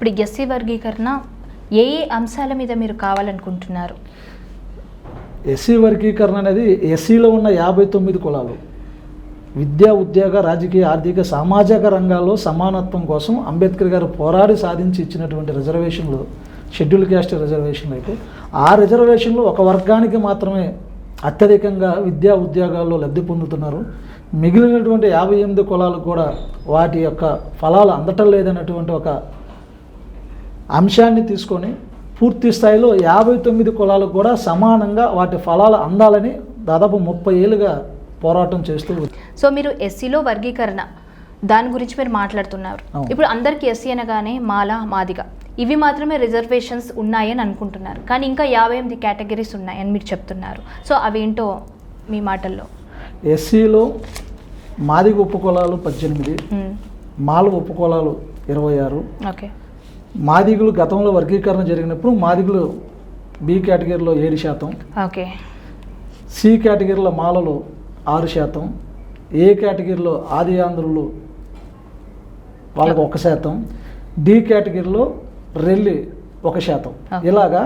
ఇప్పుడు ఎస్సీ వర్గీకరణ ఏ ఏ అంశాల మీద మీరు కావాలనుకుంటున్నారు? ఎస్సీ వర్గీకరణ అనేది ఎస్సీలో ఉన్న యాభై తొమ్మిది కులాలు. విద్యా ఉద్యోగ రాజకీయ ఆర్థిక సామాజిక రంగాల్లో సమానత్వం కోసం అంబేద్కర్ గారు పోరాడి సాధించి ఇచ్చినటువంటి రిజర్వేషన్లు షెడ్యూల్ క్యాస్ట్ రిజర్వేషన్లు అయితే ఆ రిజర్వేషన్లు ఒక వర్గానికి మాత్రమే అత్యధికంగా విద్యా ఉద్యోగాల్లో లబ్ధి పొందుతున్నారు. మిగిలినటువంటి యాభై ఎనిమిది కులాలు కూడా వాటి యొక్క ఫలాలు అందటం లేదన్నటువంటి ఒక అంశాన్ని తీసుకొని పూర్తి స్థాయిలో యాభై తొమ్మిది కులాలకు కూడా సమానంగా వాటి ఫలాలు అందాలని దాదాపు ముప్పై ఏళ్ళుగా పోరాటం చేస్తూ సో మీరు ఎస్సీలో వర్గీకరణ దాని గురించి మీరు మాట్లాడుతున్నారు. ఇప్పుడు అందరికీ ఎస్సీ అనగానే మాల మాదిగ. ఇవి మాత్రమే రిజర్వేషన్స్ ఉన్నాయని అనుకుంటున్నారు. కానీ ఇంకా యాభై ఎనిమిది కేటగిరీస్ ఉన్నాయని మీరు చెప్తున్నారు. సో అవేంటో మీ మాటల్లో? ఎస్సీలో మాదిగ ఉపకులాలు పద్దెనిమిది. మాల ఉపకులాలు ఇరవై ఆరు ఓకే. మాదిగులు గతంలో వర్గీకరణ జరిగినప్పుడు మాదిగులు బి కేటగిరీలో ఏడు శాతం ఓకే సి కేటగిరీలో మాలలు ఆరు శాతం ఏ కేటగిరీలో ఆది ఆంధ్రులు వాళ్ళకు ఒక శాతం డి కేటగిరీలో రెల్లి ఒక శాతం. ఇలాగా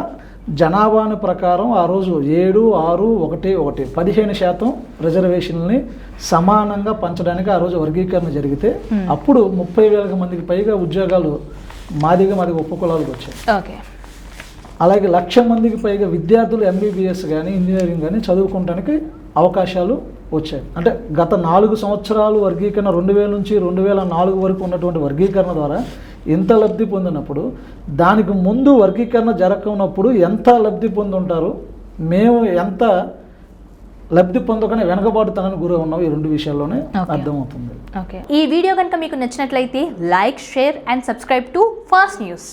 జనాభాను ప్రకారం ఆ రోజు ఏడు ఆరు ఒకటి ఒకటి పదిహేను శాతం రిజర్వేషన్ని సమానంగా పంచడానికి ఆ రోజు వర్గీకరణ జరిగితే. అప్పుడు ముప్పై వేల మందికి పైగా ఉద్యోగాలు మాదిగా మాదిగా ఉపకులాలకు వచ్చాయి. ఓకే. అలాగే లక్ష మందికి పైగా విద్యార్థులు ఎంబీబీఎస్ కానీ ఇంజనీరింగ్ కానీ చదువుకోవడానికి అవకాశాలు వచ్చాయి. అంటే గత నాలుగు సంవత్సరాలు వర్గీకరణ రెండు వేల నుంచి రెండు వేల నాలుగు వరకు ఉన్నటువంటి వర్గీకరణ ద్వారా ఎంత లబ్ధి పొందినప్పుడు దానికి ముందు వర్గీకరణ జరగకున్నప్పుడు ఎంత లబ్ధి పొంది ఉంటారు మేము ఎంత లబ్ధి పొందకనే వెనకబాటుతనానికి గురి ఉన్నాం ఈ రెండు విషయాల్లోనే. అర్థమవుతుంది. ఓకే. ఈ వీడియో కనుక మీకు నచ్చినట్లయితే like share and subscribe to Fast News.